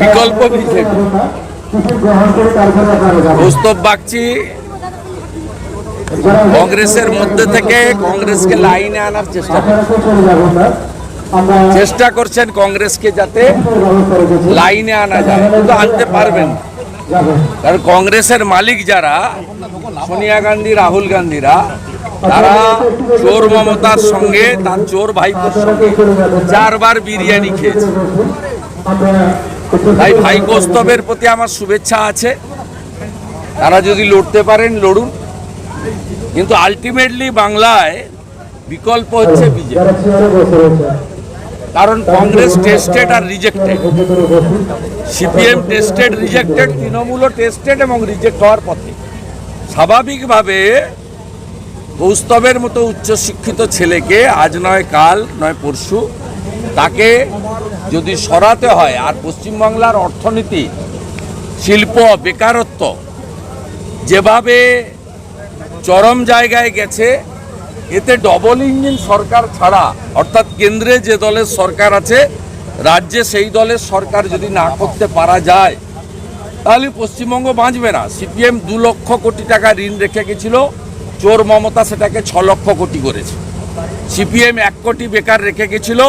বিকল্প বিজেপি কৌস্তব বাগচি। কংগ্রেসের মধ্যে থেকে কংগ্রেসকে লাইনে আনার চেষ্টা চেষ্টা করছেন কংগ্রেসকে যাতে লাইনে আনা যায়। কিন্তু আনতে পারবেন। কারণ কংগ্রেসের মালিক যারা সোনিয়া গান্ধী রাহুল গান্ধীরা তারা চোর মমতার সঙ্গে তার চোর ভাইপোর সঙ্গে চারবার বিরিয়ানি খেয়েছে তাই ভাই কৌস্তবের প্রতি আমার শুভেচ্ছা আছে। তারা যদি লড়তে পারেন, লড়ুন। কিন্তু আলটিমেটলি বাংলায় বিকল্প হচ্ছে বিজেপি। কারণ কংগ্রেস টেস্টেড আর রিজেক্টেড সিপিএম টেস্টেড রিজেক্টেড তৃণমূলও টেস্টেড এবং রিজেক্ট হওয়ার পথে। স্বাভাবিকভাবে কৌস্তবের মতো উচ্চশিক্ষিত ছেলেকে আজ নয় কাল, নয় পরশু তাকে যদি সরাতে হয়, আর পশ্চিমবাংলার অর্থনীতি, শিল্প, বেকারত্ব যেভাবে চরম জায়গায় গেছে, এতে ডবল ইঞ্জিন সরকার ছাড়া, অর্থাৎ কেন্দ্রে যে দলের সরকার আছে, রাজ্যে সেই দলের সরকার যদি না করতে পারা যায়, তাহলে পশ্চিমবঙ্গ বাঁচবে না। সিপিএম দু লক্ষ কোটি টাকা ঋণ রেখে গেছিল, চোর মমতা সেটাকে ছ লক্ষ কোটি করেছে। সিপিএম এক কোটি বেকার রেখে গেছিল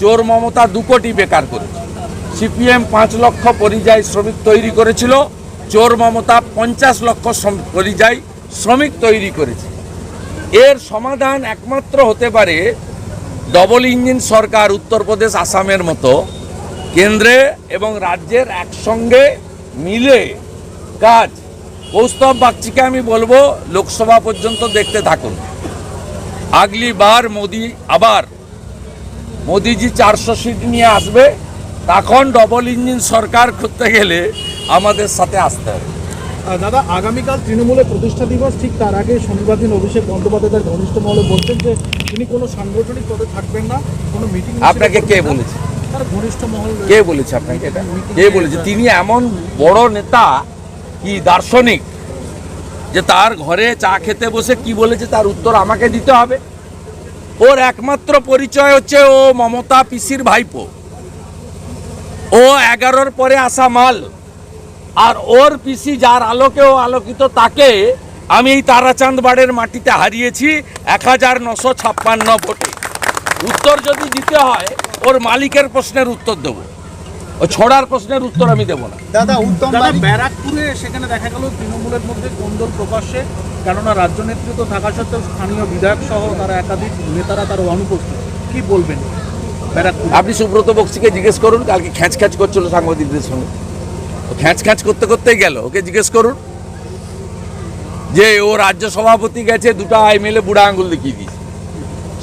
চোর মমতা দু কোটি বেকার করেছে সিপিএম পাঁচ লক্ষ পরিযায়ী শ্রমিক তৈরি করেছিল, চোর মমতা পঞ্চাশ লক্ষ পরিযায়ী শ্রমিক তৈরি করেছে। এর সমাধান একমাত্র হতে পারে ডবল ইঞ্জিন সরকার, উত্তরপ্রদেশ, আসামের মতো কেন্দ্রে এবং রাজ্যের একসঙ্গে মিলে কাজ। কৌস্তব বাগচিকে আমি বলব, লোকসভা পর্যন্ত দেখতে থাকুন। আগলি বার মোদি আবার মোদিজি চারশো সিট নিয়ে আসবে তখন ডবল ইঞ্জিন সরকার করতে গেলে আমাদের সাথে আসতে হবে। দাদা আগামীকাল তৃণমূলের প্রতিষ্ঠা দিবস ঠিক তার আগে শনিবার দিন অভিষেক বন্দ্যোপাধ্যায় তার ঘনিষ্ঠ মহলে বলছেন যে তিনি কোনো সাংগঠনিক পদে থাকবেন না কোনো মিটিং আপনাকে কে বলেছে? তার ঘনিষ্ঠ মহল। কে বলেছে আপনাকে এটা? কে বলেছে? তিনি এমন বড় নেতা কি দার্শনিক যে তার ঘরে চা খেতে বসে কি বলেছে তার উত্তর আমাকে দিতে হবে? ওর একমাত্র পরিচয় হচ্ছে ও মমতা পিসির ভাইপো। ও এগারোর পরে আসা মাল। আর ওর পিসি যার আলোকে ও আলোকিত তাকে আমি এই তারাচাঁদ বাড়ের মাটিতে হারিয়েছি এক হাজার নশো ছাপ্পান্ন ভোটে। উত্তর যদি দিতে হয় ওর মালিকের প্রশ্নের উত্তর দেবো। ও ছড়ার প্রশ্নের উত্তর আমি দেবো না। দাদা উত্তম ব্যারাকপুরে সেখানে দেখা গেল তৃণমূলের মধ্যে কোন্দল প্রকাশ্যে। কেননা রাজ্য নেতৃত্ব থাকা সত্ত্বেও স্থানীয় বিধায়ক সহ তারা একাধিক নেতারা তার অনুপস্থিত। কি বলবেন? আপনি সুব্রত বক্সিকে জিজ্ঞেস করুন, কালকে খ্যাঁচ খ্যাঁচ করছিল সাংবাদিকদের সঙ্গে। খ্যাঁচ খ্যাঁচ করতে করতেই গেল, ওকে জিজ্ঞেস করুন। যে ও রাজ্য সভাপতি গেছে, দুটো এমএলএ বুড়া আঙ্গুল দেখিয়ে দিয়েছে।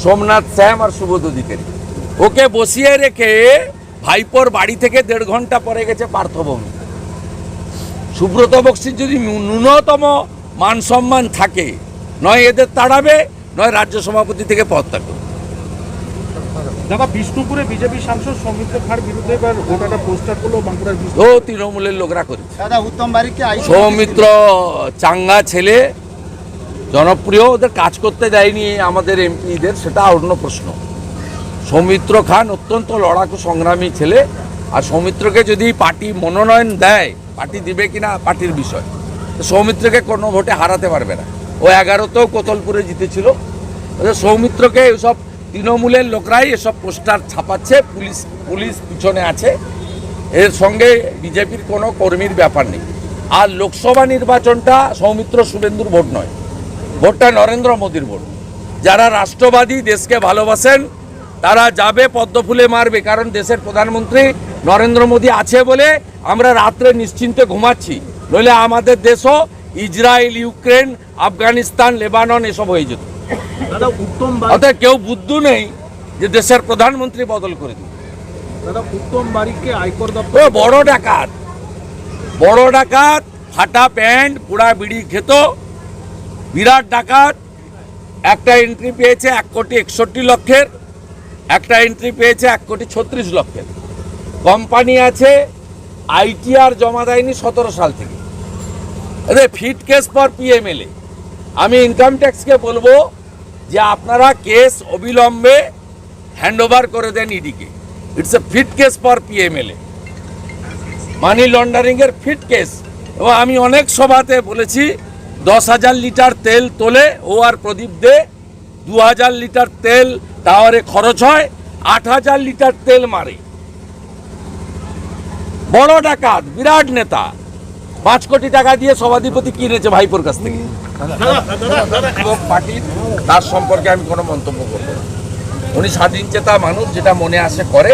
সোমনাথ শ্যাম আর সুবোধ অধিকারী। ওকে বসিয়ে রেখে ভাইপোর বাড়ি থেকে দেড় ঘণ্টা পরে গেছে পার্থভূমি সুব্রত বক্সির যদি ন্যূনতম মান সম্মান থাকে নয় এদের তাড়াবে নয় রাজ্য সভাপতি থেকে পদ থাকবে। দাদা বিষ্ণুপুরে বিজেপি সাংসদ সৌমিত্র খাঁর বিরুদ্ধে এবার গোটাটা পোস্টার করল বাঁকুড়ার ও তৃণমূলের লোকরা করেছে। দাদা উত্তম বাড়িকে সৌমিত্র চাঙ্গা ছেলে জনপ্রিয় ওদের কাজ করতে দেয়নি আমাদের এমপিদের সেটা অন্য প্রশ্ন। সৌমিত্র খান অত্যন্ত লড়াকু সংগ্রামী ছেলে আর সৌমিত্রকে যদি পার্টি মনোনয়ন দেয় পার্টি দিবে কিনা পার্টির বিষয়। সৌমিত্রকে কোনো ভোটে হারাতে পারবে না। ও এগারোতেও কোতলপুরে জিতেছিল। সৌমিত্রকে এসব তৃণমূলের লোকরাই এসব পোস্টার ছাপাচ্ছে, পুলিশ পুলিশ পিছনে আছে। এর সঙ্গে বিজেপির কোনো কর্মীর ব্যাপার নেই। আর লোকসভা নির্বাচনটা সৌমিত্র শুভেন্দুর ভোট নয়, ভোটটা নরেন্দ্র মোদীর ভোট। যারা রাষ্ট্রবাদী, দেশকে ভালোবাসেন, তারা যাবে পদ্মফুলে মারবে, কারণ দেশের প্রধানমন্ত্রী নরেন্দ্র মোদী আছে বলে আমরা রাত্রে নিশ্চিন্তে ঘুমাচ্ছি। নইলে আমাদের দেশও ইসরায়েল ইউক্রেন আফগানিস্তান লেবানন এসব হয়ে যেত। অর্থাৎ কেউ বুদ্ধ নেই যে দেশের প্রধানমন্ত্রী বদল করে দপ্তর বড় ডাকাত। বড় ডাকাত ফাটা প্যান্ট পুরা বিড়ি খেত। বিরাট ডাকাত। একটা এন্ট্রি পেয়েছে এক কোটি একষট্টি লক্ষের। একটা এন্ট্রি পেয়েছে এক কোটি ছত্রিশ লক্ষের। কোম্পানি আছে আইটিআর জমা দেয়নি সতেরো সাল থেকে। আরে, ফিট কেস পর পিএমএলএ আমি ইনকাম ট্যাক্সকে বলব যে আপনারা কেস অবিলম্বে হ্যান্ড ওভার করে দেন ইডিকে it's a fit case for PMLA money লন্ডারিংয়ের fit case. এবং আমি অনেক সভাতে বলেছি, দশ হাজার লিটার তেল তোলে, ও আর প্রদীপ দে, দু হাজার লিটার তেল টাওয়ারে খরচ হয়, আট হাজার লিটার তেল মারে। বড় ডাকাত বিরাট নেতা। পাঁচ কোটি টাকা দিয়ে সভাধিপতি কিনেছে ভাইপোর কাছ থেকে? তার সম্পর্কে আমি কোনো মন্তব্য করব না। উনি স্বাধীন চেতা মানুষ, যেটা মনে আসে করে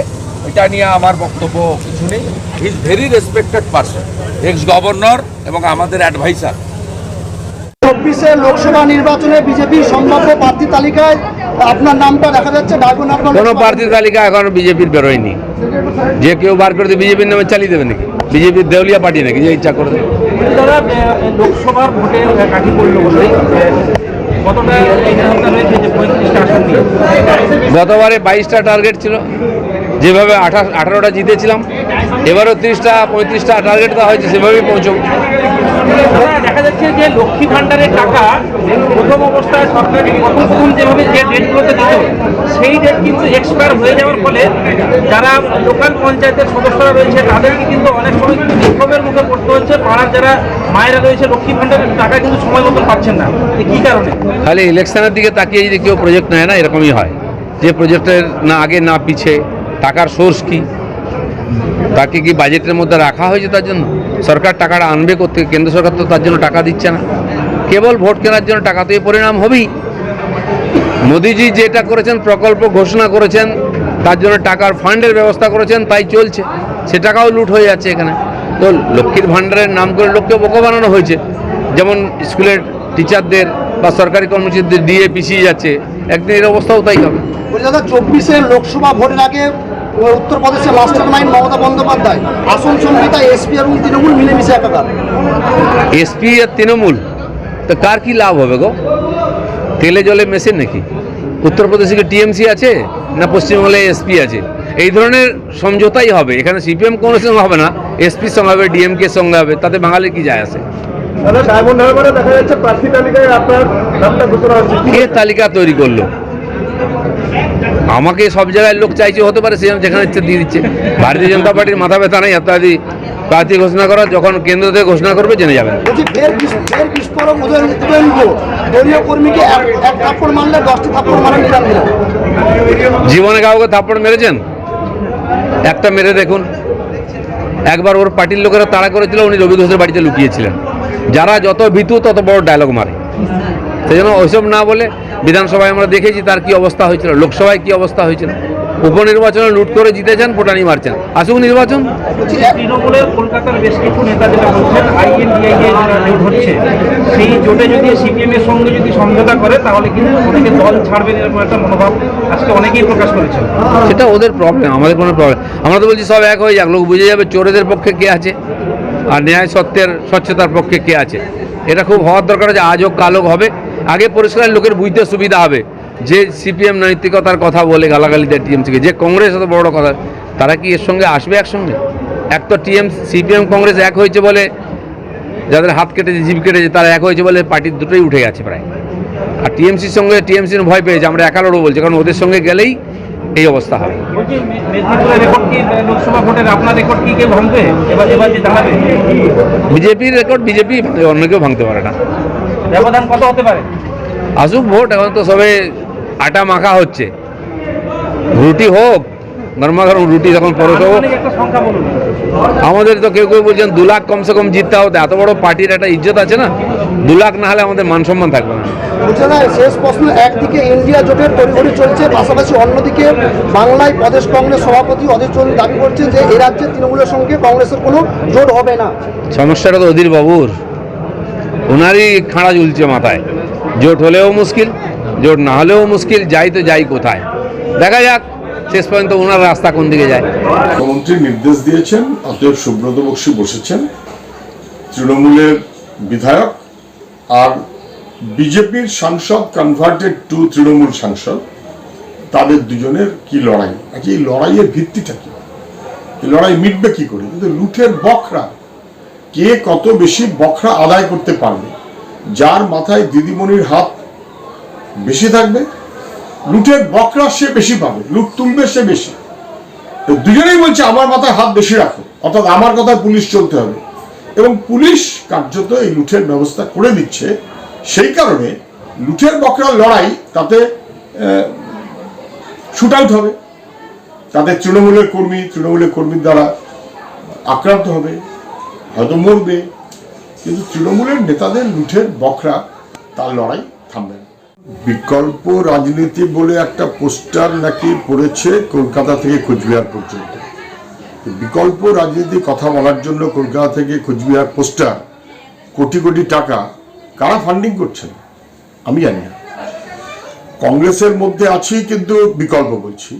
এটা নিয়ে আমার বক্তব্য কিছু নেই। Is very respected person ex governor এবং আমাদের অ্যাডভাইসার চব্বিশে লোকসভা নির্বাচনে বিজেপির সম্ভাব্য প্রার্থী তালিকায় আপনার নামটা দেখা যাচ্ছে ডাকুন আপনার কোনো প্রার্থীর তালিকা এখনও বিজেপির বেরোয়নি। যে কেউ বার করে বিজেপির নামে চালিয়ে দেবে নাকি? বিজেপির দেউলিয়া পার্টি নাকি যে ইচ্ছা করে দেবে? লোকসভার ভোটে কাঠি পড়ল বলে কতটা চিন্তা রয়েছে যে পঁয়ত্রিশটা আসন নিয়ে? গতবারে বাইশটা টার্গেট ছিল। যেভাবে আঠাশ আঠারোটা জিতেছিলাম এবারও তিরিশটা পঁয়ত্রিশটা টার্গেট দেওয়া হয়েছে সেভাবেই পৌঁছব। দেখা যাচ্ছে যে লক্ষ্মী ভান্ডারের টাকা প্রথম অবস্থায় সরকার প্রথম প্রথম যেভাবে যে ডেটগুলোতে দিত, সেই ডেট কিন্তু এক্সপায়ার হয়ে যাওয়ার ফলে যারা লোকাল পঞ্চায়েতের সদস্যরা রয়েছে, তাদেরকে কিন্তু অনেক সময় কিন্তু বিক্ষোভের মুখে পড়তে হচ্ছে। পাড়ার যারা মায়েরা রয়েছে, লক্ষ্মী ভান্ডারের টাকা কিন্তু সময় মতো পাচ্ছেন না। কি কারণে? খালি ইলেকশনের দিকে তাকিয়ে যদি কেউ প্রজেক্ট নেয় না, এরকমই হয়। যে প্রজেক্টের না আগে না পিছে, টাকার সোর্স কি? তাকে কি বাজেটের মধ্যে রাখা হয়েছে তার জন্য? সরকার টাকাটা আনবে করতে কেন্দ্র সরকার তো তার জন্য টাকা দিচ্ছে না। কেবল ভোট কেনার জন্য টাকা তো এই পরিণাম হবেই। মোদিজি যেটা করেছেন, প্রকল্প ঘোষণা করেছেন, তার জন্য টাকার ফান্ডের ব্যবস্থা করেছেন, তাই চলছে। সে টাকাও লুট হয়ে যাচ্ছে এখানে। তো লক্ষ্মীর ভাণ্ডারের নাম করে লোককে বোকা বানানো হয়েছে। যেমন স্কুলের টিচারদের বা সরকারি কর্মচারীদের দিয়ে পিছিয়ে যাচ্ছে। একদিন এর অবস্থাও তাই হবে। চব্বিশে লোকসভা ভোটের আগে উত্তরপ্রদেশের মাস্টার মাইন্ড মমতা বন্দ্যোপাধ্যায় আসন সংহিতা এসপি এবং তৃণমূল মিলেমিশে একাকার। এসপি আর তৃণমূল তো কার কি লাভ হবে গো? তেলে জলে মেশিন নাকি? উত্তরপ্রদেশে কি টিএমসি আছে না পশ্চিমবঙ্গে এসপি আছে? এই ধরনের সমঝোতাই হবে। এখানে সিপিএম কোনো সঙ্গে হবে না এসপির সঙ্গে হবে ডিএমকে সঙ্গে হবে তাতে বাঙালির কি যায় আসে কে তালিকা তৈরি করল? আমাকে সব জায়গায় লোক চাইছে হতে পারে সে যেখানে ইচ্ছে দিয়ে দিচ্ছে। ভারতীয় জনতা পার্টির মাথা ব্যথা নেই ইত্যাদি প্রার্থী ঘোষণা করা যখন কেন্দ্র থেকে ঘোষণা করবে জেনে যাবেন। জীবনে কাউকে থাপ্পড় মেরেছেন? একটা মেরে দেখুন। একবার ওর পার্টির লোকেরা তাড়া করেছিল উনি রবি ঘোষের বাড়িতে লুকিয়েছিলেন। যারা যত ভীতু তত বড় ডায়লগ মারে। সেই জন্য ওইসব না বলে বিধানসভায় আমরা দেখেছি তার কি অবস্থা হয়েছিল লোকসভায় কি অবস্থা হয়েছিল। উপনির্বাচনে লুট করে জিতেছেন পোটানি মারছেন। আসুক নির্বাচন। বলছি কলকাতার বেশ কিছু নেতা যেটা বলছেন আইএনডিআই যেটা জোট হচ্ছে সেই জোটে যদি সিপিএম এর সঙ্গে যদি সমঝোতা করে তাহলে কিন্তু অনেকে দল ছাড়বেন এরকম একটা মনোভাব আজকে অনেকেই প্রকাশ করেছেন। সেটা ওদের প্রবলেম আমাদের কোনো প্রবলেম আমরা তো বলছি সব এক হয়ে যাক লোক বুঝে যাবে চোরেদের পক্ষে কে আছে আর ন্যায় সত্যের স্বচ্ছতার পক্ষে কে আছে। এটা খুব হওয়ার দরকার আছে আজ হোক কাল হবে। আগে পরিষ্কার লোকের বুঝতে সুবিধা হবে। যে সিপিএম নৈতিকতার কথা বলে গালাগালি দেয় টিএমসিকে যে কংগ্রেস এত বড় কথা তারা কি এর সঙ্গে আসবে একসঙ্গে? এক তো টিএম সিপিএম কংগ্রেস এক হয়েছে বলে যাদের হাত কেটেছে জিভ কেটেছে তারা এক হয়েছে বলে পার্টির দুটোই উঠে গেছে প্রায়। আর টিএমসির সঙ্গে টিএমসির ভয় পেয়েছে আমরা একা লড়বো বলছি কারণ ওদের সঙ্গে গেলেই এই অবস্থা হবে। বলছি মে- মেদিনীপুরের রেকর্ড কি লোকসভা ভোটের আপনার রেকর্ড কি কেউ ভাঙবে? এবার এবার যে দাঁড়াবে। বিজেপির রেকর্ড বিজেপি অন্য কেউ ভাঙতে পারে না। ব্যবধান কত হতে পারে? আসুক ভোট এখন তো সবে আটা মাখা হচ্ছে। রুটি হোক গরম রুটি যখন পরোশ হোক। আমাদের তো কেউ কেউ বলছেন দু লাখ কমসে কম জিততে হতে এত বড় পার্টির একটা ইজ্জত আছে না? দু লাখ না হলে আমাদের মান সম্মান থাকবে না। শেষ প্রশ্ন একদিকে ইন্ডিয়া জোটের তড়িঘড়ি চলছে পাশাপাশি অন্যদিকে বাংলায় প্রদেশ কংগ্রেস সভাপতি অধীর চৌধুরী দাবি করছে যে এ রাজ্যে তৃণমূলের সঙ্গে কংগ্রেসের কোনো জোট হবে না। সমস্যাটা তো অধীর বাবুর ওনারই খাঁড়া ঝুলছে মাথায়। জোট হলেও মুশকিল, জোট না হলেও মুশকিল, যাই তো যাই কোথায়। দেখা যাক, শেষ পর্যন্ত ওনার রাস্তা কোন দিকে যায়। মুখ্যমন্ত্রী নির্দেশ দিয়েছেন, অতএব সুব্রত বক্সী বসেছেন। তৃণমূলের বিধায়ক আর বিজেপির সাংসদ কনভার্টেড টু তৃণমূল সাংসদ, তাদের দুজনের কি লড়াই? আচ্ছা এই লড়াইয়ের ভিত্তিটা কি? লড়াই মিটবে কি করে? কিন্তু লুঠের বখরা কে কত বেশি বখরা আদায় করতে পারবে? যার মাথায় দিদিমণির হাত বেশি থাকবে? লুটের বকরা সে বেশি পাবে, লুট তুলবে সে বেশি। তো দুজনেই বলছে, আমার মাথায় হাত বেশি রাখো। অর্থাৎ আমার কথা পুলিশ চলতে হবে। এবং পুলিশ কার্যত এই লুঠের ব্যবস্থা করে দিচ্ছে সেই কারণে লুঠের বকরার লড়াই তাতে শুট আউট হবে। তাদের তৃণমূলের কর্মী, তৃণমূলের কর্মীর দ্বারা আক্রান্ত হবে। হয়তো মরবে। কিন্তু তৃণমূলের নেতাদের লুঠের বকরা, তার লড়াই থামবে বিকল্প রাজনীতি বলে একটা পোস্টার নাকি পড়েছে কলকাতা থেকে কোচবিহার পর্যন্ত। বিকল্প রাজনীতি কথা বলার জন্য কলকাতা থেকে কোচবিহার পোস্টার কোটি কোটি টাকা কারা ফান্ডিং করছেন? আমি জানি না। কংগ্রেসের মধ্যে আছি কিন্তু বিকল্প বলছি।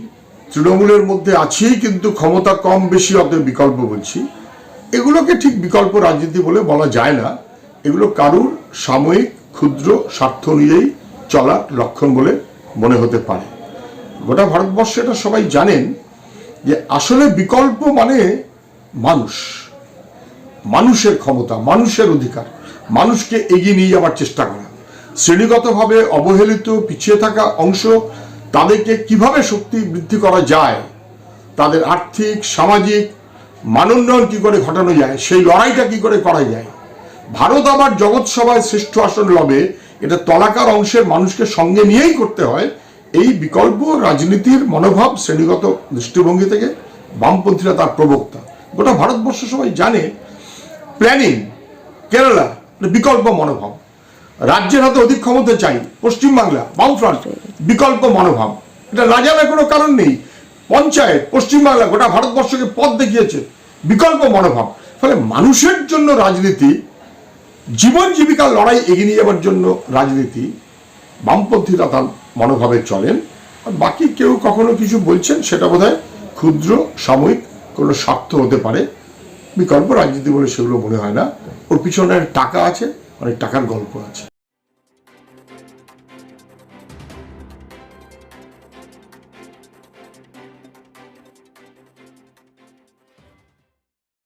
তৃণমূলের মধ্যে আছি কিন্তু ক্ষমতা কম বেশি, অতএব বিকল্প বলছি। এগুলোকে ঠিক বিকল্প রাজনীতি বলে বলা যায় না। এগুলো কারুর সাময়িক, ক্ষুদ্র স্বার্থ অনুযায়ী চলার লক্ষণ বলে মনে হতে পারে। গোটা ভারতবর্ষে এটা সবাই জানেন যে আসলে বিকল্প মানে মানুষ। মানুষের ক্ষমতা, মানুষের অধিকার। মানুষকে এগিয়ে নিয়ে যাওয়ার চেষ্টা করা। শ্রেণীগতভাবে অবহেলিত, পিছিয়ে থাকা অংশ তাদেরকে কীভাবে শক্তি বৃদ্ধি করা যায়, তাদের আর্থিক, সামাজিক মানোন্নয়ন কি করে ঘটানো যায়, সেই লড়াইটা কি করে করা যায়? ভারত আবার জগৎ সভায় শ্রেষ্ঠ আসন লবে, এটা তলাকার অংশের মানুষকে সঙ্গে নিয়েই করতে হয়, এই বিকল্প রাজনীতির মনোভাব শ্রেণীগত দৃষ্টিভঙ্গি থেকে বামপন্থীরা তার প্রবক্তা। গোটা ভারতবর্ষ সবাই জানে প্ল্যানিং কেরালা বিকল্প মনোভাব। রাজ্যের হাতে অধিক ক্ষমতা চাই, পশ্চিমবাংলা, বামফ্রন্ট, বিকল্প মনোভাব। এটা না জানার কোনো কারণ নেই। পঞ্চায়েত, পশ্চিমবাংলা, গোটা ভারতবর্ষকে পথ দেখিয়েছে বিকল্প মনোভাব। ফলে মানুষের জন্য রাজনীতি, জীবন জীবিকার লড়াই এগিয়ে নিয়ে যাওয়ার জন্য রাজনীতি, বামপন্থীরা তার মনোভাবে চলেন। আর বাকি কেউ কখনো কিছু বলছেন সেটা বোধহয় ক্ষুদ্র, সাময়িক কোনো স্বার্থ হতে পারে। বিকল্প রাজনীতি বলে সেগুলো মনে হয় না। ওর পিছনে টাকা আছে, অনেক টাকার গল্প আছে।